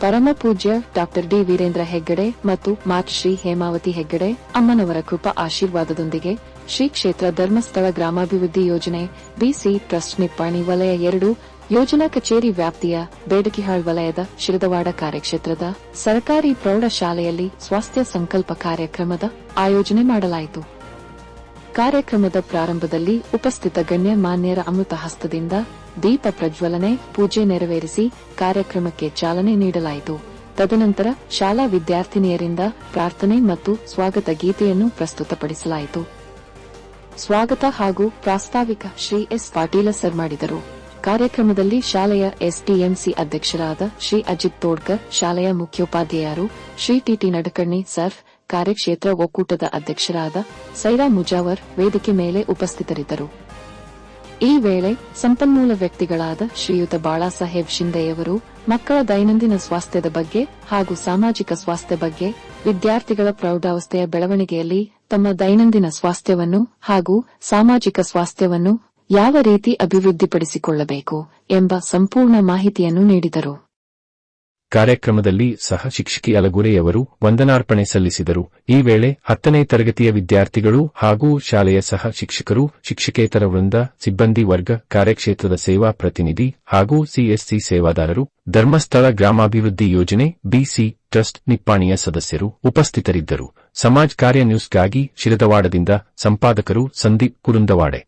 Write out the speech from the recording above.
ಪರಮ ಪೂಜ್ಯ doctor D Veerendra Heggade ಮತ್ತು ಮಾತೃಶ್ರೀ ಹೇಮಾವತಿ ಹೆಗ್ಗಡೆ ಅಮ್ಮನವರ ಕೃಪಾ ಆಶೀರ್ವಾದದೊಂದಿಗೆ ಶ್ರೀ ಕ್ಷೇತ್ರ ಧರ್ಮಸ್ಥಳ ಗ್ರಾಮಾಭಿವೃದ್ಧಿ ಯೋಜನೆ ಬಿಸಿ ಟ್ರಸ್ಟ್ ನಿಪ್ಪಾಣಿ ವಲಯ ಎರಡು, ಯೋಜನಾ ಕಚೇರಿ ವ್ಯಾಪ್ತಿಯ ಬೇಡಕಿಹಾಳ್ ವಲಯದ ಶಿರದವಾಡ ಕಾರ್ಯಕ್ಷೇತ್ರದ ಸರ್ಕಾರಿ ಪ್ರೌಢಶಾಲೆಯಲ್ಲಿ ಸ್ವಾಸ್ಥ್ಯ ಸಂಕಲ್ಪ ಕಾರ್ಯಕ್ರಮದ ಆಯೋಜನೆ ಮಾಡಲಾಯಿತು. ಕಾರ್ಯಕ್ರಮದ ಪ್ರಾರಂಭದಲ್ಲಿ ಉಪಸ್ಥಿತ ಗಣ್ಯ ಮಾನ್ಯರ ಅಮೃತ ಹಸ್ತದಿಂದ ದೀಪ ಪ್ರಜ್ವಲನೆ, ಪೂಜೆ ನೆರವೇರಿಸಿ ಕಾರ್ಯಕ್ರಮಕ್ಕೆ ಚಾಲನೆ ನೀಡಲಾಯಿತು. ತದನಂತರ ಶಾಲಾ ವಿದ್ಯಾರ್ಥಿನಿಯರಿಂದ ಪ್ರಾರ್ಥನೆ ಮತ್ತು ಸ್ವಾಗತ ಗೀತೆಯನ್ನು ಪ್ರಸ್ತುತಪಡಿಸಲಾಯಿತು. ಸ್ವಾಗತ ಹಾಗೂ ಪ್ರಾಸ್ತಾವಿಕ ಶ್ರೀ ಎಸ್ ಪಾಟೀಲ ಸರ್ ಮಾಡಿದರು. ಕಾರ್ಯಕ್ರಮದಲ್ಲಿ ಶಾಲೆಯ ಎಸ್ಡಿಎಂಸಿ ಅಧ್ಯಕ್ಷರಾದ ಶ್ರೀ ಅಜಿತ್ ತೋಡ್ಕರ್, ಶಾಲೆಯ ಮುಖ್ಯೋಪಾಧ್ಯಾಯರು ಶ್ರೀ ಟಿಟಿ ನಡಕರ್ಣಿ ಸರ್ ಕಾರ್ಯಕ್ಷೇತ್ರ ಒಕ್ಕೂಟದ ಅಧ್ಯಕ್ಷರಾದ ಸೈರಾ ಮುಜಾವರ್ ವೇದಿಕೆ ಮೇಲೆ ಉಪಸ್ಥಿತರಿದ್ದರು. ಈ ವೇಳೆ ಸಂಪನ್ಮೂಲ ವ್ಯಕ್ತಿಗಳಾದ ಶ್ರೀಯುತ ಬಾಳಾಸಾಹೇಬ್ ಶಿಂದೆಯವರು ಮಕ್ಕಳ ದೈನಂದಿನ ಸ್ವಾಸ್ಥ್ಯದ ಬಗ್ಗೆ ಹಾಗೂ ಸಾಮಾಜಿಕ ಸ್ವಾಸ್ಥ್ಯ ಬಗ್ಗೆ ವಿದ್ಯಾರ್ಥಿಗಳ ಪ್ರೌಢಾವಸ್ಥೆಯ ಬೆಳವಣಿಗೆಯಲ್ಲಿ ತಮ್ಮ ದೈನಂದಿನ ಸ್ವಾಸ್ಥ್ಯವನ್ನು ಹಾಗೂ ಸಾಮಾಜಿಕ ಸ್ವಾಸ್ಥ್ಯವನ್ನು ಯಾವ ರೀತಿ ಅಭಿವೃದ್ಧಿಪಡಿಸಿಕೊಳ್ಳಬೇಕು ಎಂಬ ಸಂಪೂರ್ಣ ಮಾಹಿತಿಯನ್ನು ನೀಡಿದರು. ಕಾರ್ಯಕ್ರಮದಲ್ಲಿ ಸಹ ಶಿಕ್ಷಕಿ ಅಲಗುರೆಯವರು ವಂದನಾರ್ಪಣೆ ಸಲ್ಲಿಸಿದರು. ಈ ವೇಳೆ ಹತ್ತನೇ ತರಗತಿಯ ವಿದ್ಯಾರ್ಥಿಗಳು ಹಾಗೂ ಶಾಲೆಯ ಸಹ ಶಿಕ್ಷಕರು, ಶಿಕ್ಷಕೇತರ ವೃಂದ, ಸಿಬ್ಬಂದಿ ವರ್ಗ, ಕಾರ್ಯಕ್ಷೇತ್ರದ ಸೇವಾ ಪ್ರತಿನಿಧಿ ಹಾಗೂ ಸಿಎಸ್ಸಿ ಸೇವಾದಾರರು, ಧರ್ಮಸ್ಥಳ ಗ್ರಾಮಾಭಿವೃದ್ಧಿ ಯೋಜನೆ ಬಿಸಿ ಟ್ರಸ್ಟ್ ನಿಪ್ಪಾಣಿಯ ಸದಸ್ಯರು ಉಪಸ್ಥಿತರಿದ್ದರು. ಸಮಾಜ್ ಕಾರ್ಯ ನ್ಯೂಸ್ಗಾಗಿ ಶಿರದವಾಡದಿಂದ ಸಂಪಾದಕರು ಸಂದೀಪ್ ಕುರುಂದವಾಡೆ.